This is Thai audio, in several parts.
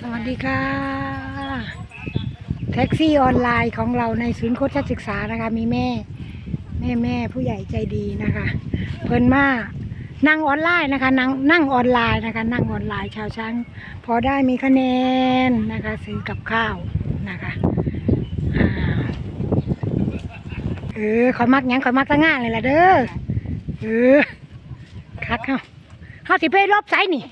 สวัสดีค่ะ แท็กซี่ออนไลน์ของเราในศูนย์โคชศึกษานะคะ มีแม่ แม่แม่ผู้ใหญ่ใจดีนะคะ เพิ่นมานั่งออนไลน์นะคะนั่งนั่งออนไลน์นะคะ นั่งออนไลน์ชาวช้างพอได้มีคะแนนนะคะ ซื้อกับข้าวนะคะเออขอมักยังขอมักตั้งงานเลยล่ะเด้อเออคักเฮาเฮาสิไปรอบไสนี่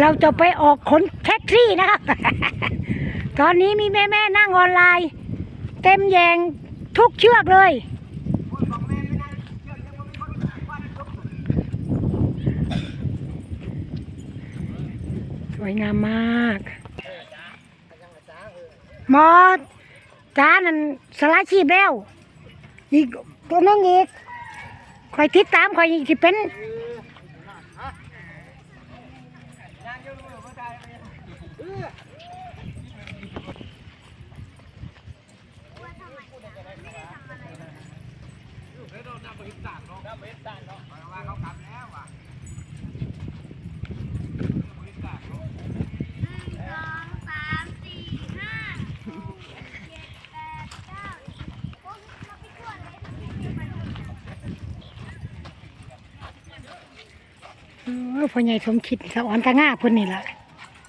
เราจะไปออกขนแท็กซี่นะครับ ตอนนี้มีแม่แม่นั่งออนไลน์ เต็มแยงทุกเชือกเลย สวยงามมาก หมอจ้านั่นสละชีพแล้ว อีกตัวนึงอีกคอยติดตามคอยอีกที่เป็น เออพ่อใหญ่สมคิดสะอ่อนตะง่าพุ่นนี่ล่ะ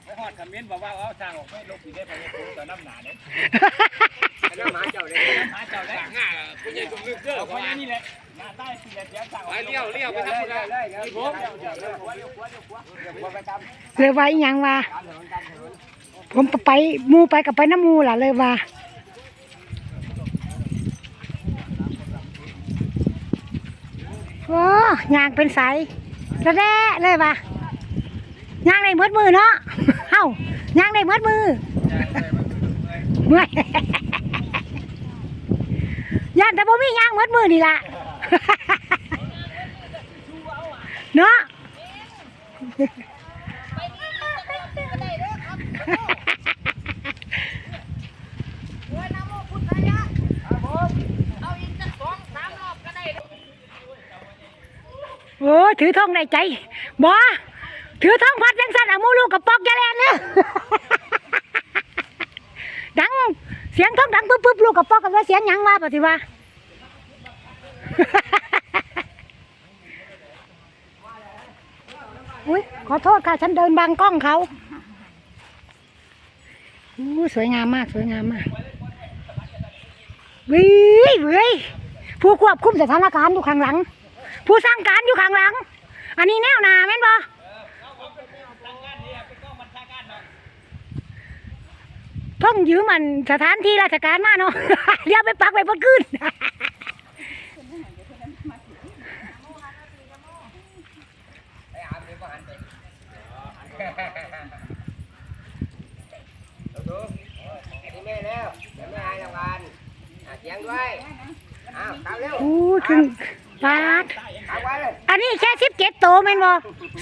ไปฮอดคอมเมนต์บอกว่าเอาทางออกไม่ลบอีกได้ไปในตัวน้ำหนาเนี่ย น้ำหมาเจ้าเลยหมาเจ้าได้ง่าคุณยายสมนึกเด้อเพราะนี่แหละหน้าใต้สี่เหลี่ยมสั่งไปเลี้ยวเลี้ยวไปทางนู้นเลยผมเลยว่าอีหยังว่าผมไปหมูไปกับไปน้ำหมูล่ะเลยว่าโอ้ยางเป็นสายระแด้เลยว่ายางในมืดมือเนาะเอ้ายางในมืดมือเมื่อย ย่านแต่บ่มียางมืดมือนี่ล่ะเนาะโอ้ยถือท่องในใจบอถือท่องพัดยังสั่นอามูลูกกับปอกอยาแลนเนอะดัง เสียงท่องดังปุ๊บปุ๊บลูกกับปอกับว่าเสียงยังว่าปฏิว่าอุ้ยขอโทษค่ะ ฉันเดินบังกล้องเขาอู้สวยงามมากสวยงามมากวิวิผู้ควบคุมสถานการณ์อยู่ข้างหลัง ผู้สร้างการอยู่ข้างหลัง อันนี้แนวหนาแม่นบ่ต้อง ยืมมันสถานที่ราชการมาเนาะ เดี๋ยวไปปักไปบนขึ้นนี่แม่แล้วเดี๋ยวแม่ให้รางวัลเสียงด้วย อ้าวตามเร็วอู้ถึงปาดตามไว้เลยอันนี้แค่สิบเจ็ดโตแม่นบ่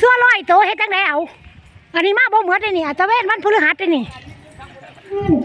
ส่วนร้อยโตเฮ็ดจังไดเอา อันนี้มาบ่เหมือนเลยนี่อาจจะเว้นวันพฤหัสเลยนี่เอ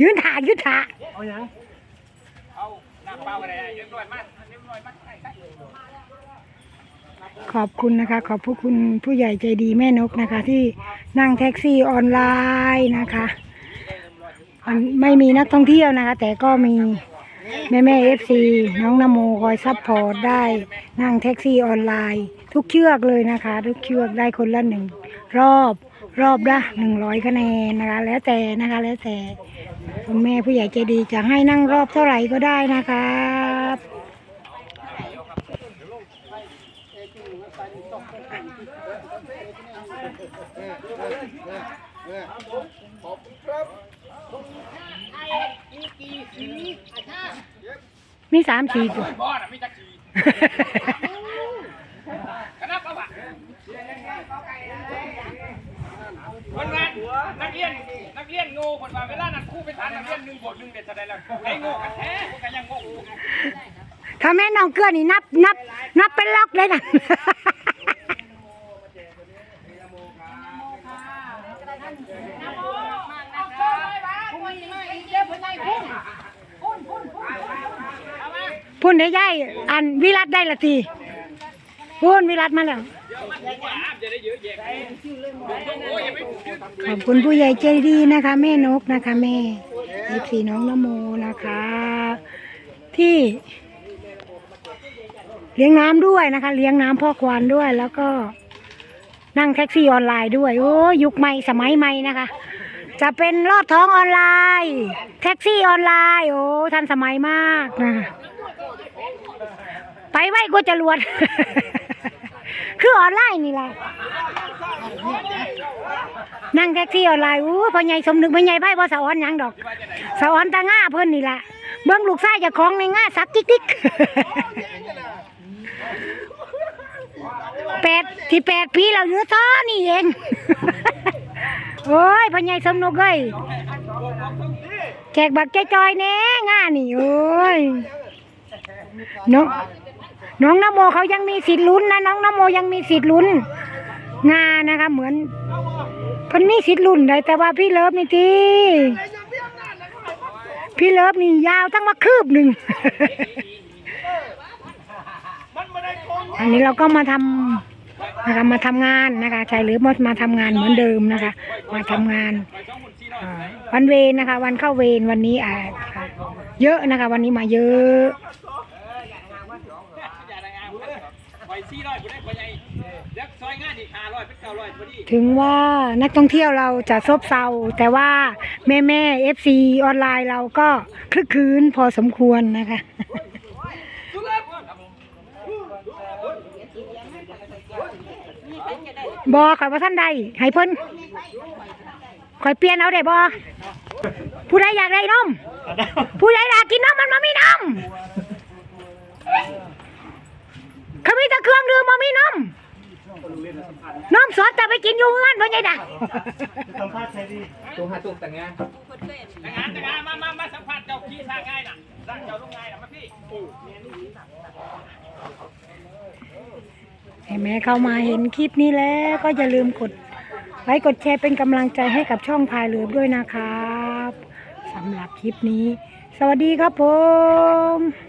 ยืนถ่ายืนถ่าเอาน้ำเปล่าอะไรเรียบร้อยมากเรียบร้อยมากขอบคุณนะคะ ขอบพระคุณผู้ใหญ่ใจดีแม่นกนะคะ ที่นั่งแท็กซี่ออนไลน์นะคะอันไม่มีนักท่องเที่ยวนะคะ แต่ก็มีแม่แม่เอฟซีน้องนโมคอยซัพพอร์ตได้นั่งแท็กซี่ออนไลน์ ทุกเชือกเลยนะคะ ทุกเชือกได้คนละหนึ่งรอบ รอบละหนึ่งร้อยคะแนนนะคะ แล้วแต่นะคะ แล้วแต่คุณแม่ผู้ใหญ่ใจดีจะให้นั่งรอบเท่าไหร่ก็ได้นะครับมีสามสีตัวบอสอะไม่จักขี่คณะประวัติ คนงานนักเรียนนักเรียนโง่คนว่าเวลานัดคู่ไปทานนักเรียนหนึ่งบวกหนึ่งเด็ดแสดงแล้วไอ้โง่กันแท้พวกกันยังโง่อยู่ถ้าแม่น้องเกลือนี่นับนับ นับเป็นล็อกเลยนะพุ่นได้ย่ายอันวิรัตได้ละทีพุ่นวิรัตมาแล้ว จะได้เยอะแยะโอ้ยอย่าไปขอบคุณผู้ใหญ่ใจดีนะคะ แม่นกนะคะแม่เอฟซีน้องนโมนะคะ ที่ เลี้ยงน้ำด้วยนะคะ เลี้ยงน้ำพ่อควานด้วยแล้วก็ นั่งแท็กซี่ออนไลน์ด้วย โอ้ยุคใหม่สมัยใหม่นะคะ จะเป็นลอดท้องออนไลน์ แท็กซี่ออนไลน์โอ้ทันสมัยมากนะคะไปไว้ก็จะรวด คือออนไลน์นี่แหละนั่งแท็กซี่ออนไลน์อู้พ่อใหญ่สมนึกพ่อใหญ่ไพ่พ่อสะออนหยังดอกสะออนตาง่าเพิ่นนี่แหละเบิ้องลูกชายเจะคล้องในง่าสักกิ๊กกิ๊กแปดที่แปดปีเราเหลือท้อนี่เอง โอ้ยพ่อใหญ่สมนึกเอ้ยแจกบักจอยแน่ง่านี่โอ้ยน้อง น้องนโมเขายังมีสิทธิ์ลุ้นนะน้องนโมยังมีสิทธิ์ลุ้นงานนะคะ เหมือนเพิ่นมีสิทธิ์รุ่นได้แต่ว่าพี่เลิฟนี่ทีพี่เลิฟนี่ยาวตั้งมาคืบหนึ่งอันนี้เราก็มาทำนะคะมาทำงานนะคะชายหรือมามาทำงานเหมือนเดิมนะคะ มาทำงานวันเวรนะคะ วันเข้าเวรวันนี้อ่าเยอะนะคะ วันนี้มาเยอะ อย่าได้งานปล่อย สี่ร้อยกูได้ปล่อยใหญ่เด็กซอยงานอีกห้าร้อยเป็นเก้าร้อยพอดีถึงว่านักท่องเที่ยวเราจะซบเซาแต่ว่าแม่แม่เอฟซีออนไลน์เราก็คลึกคืนพอสมควรนะคะบอข่อยว่าท่านใดให้เพิ่นข่อยเปลี่ยนเอาได้บอผู้ใดอยากได้นมผู้ใดอยากกินนมมันมามีนมเขามีแต่เครื่องดื่มมามีนมนมสดแต่ไป กินอยู่เงินพ่อใหญ่ดังตัวหาตัวแต่งงานแต่งงานแต่งงานมามามาสัมผัสเจ้าขี้สร้างง่ายน่ะสร้างเจ้าลงง่ายน่ะมาพี่ให้แม่เข้ามาเห็นคลิปนี้แล้วก็อย่าลืมกดไลค์กดแชร์เป็นกำลังใจให้กับช่องพายเลือบด้วยนะครับสำหรับคลิปนี้ สวัสดีครับผม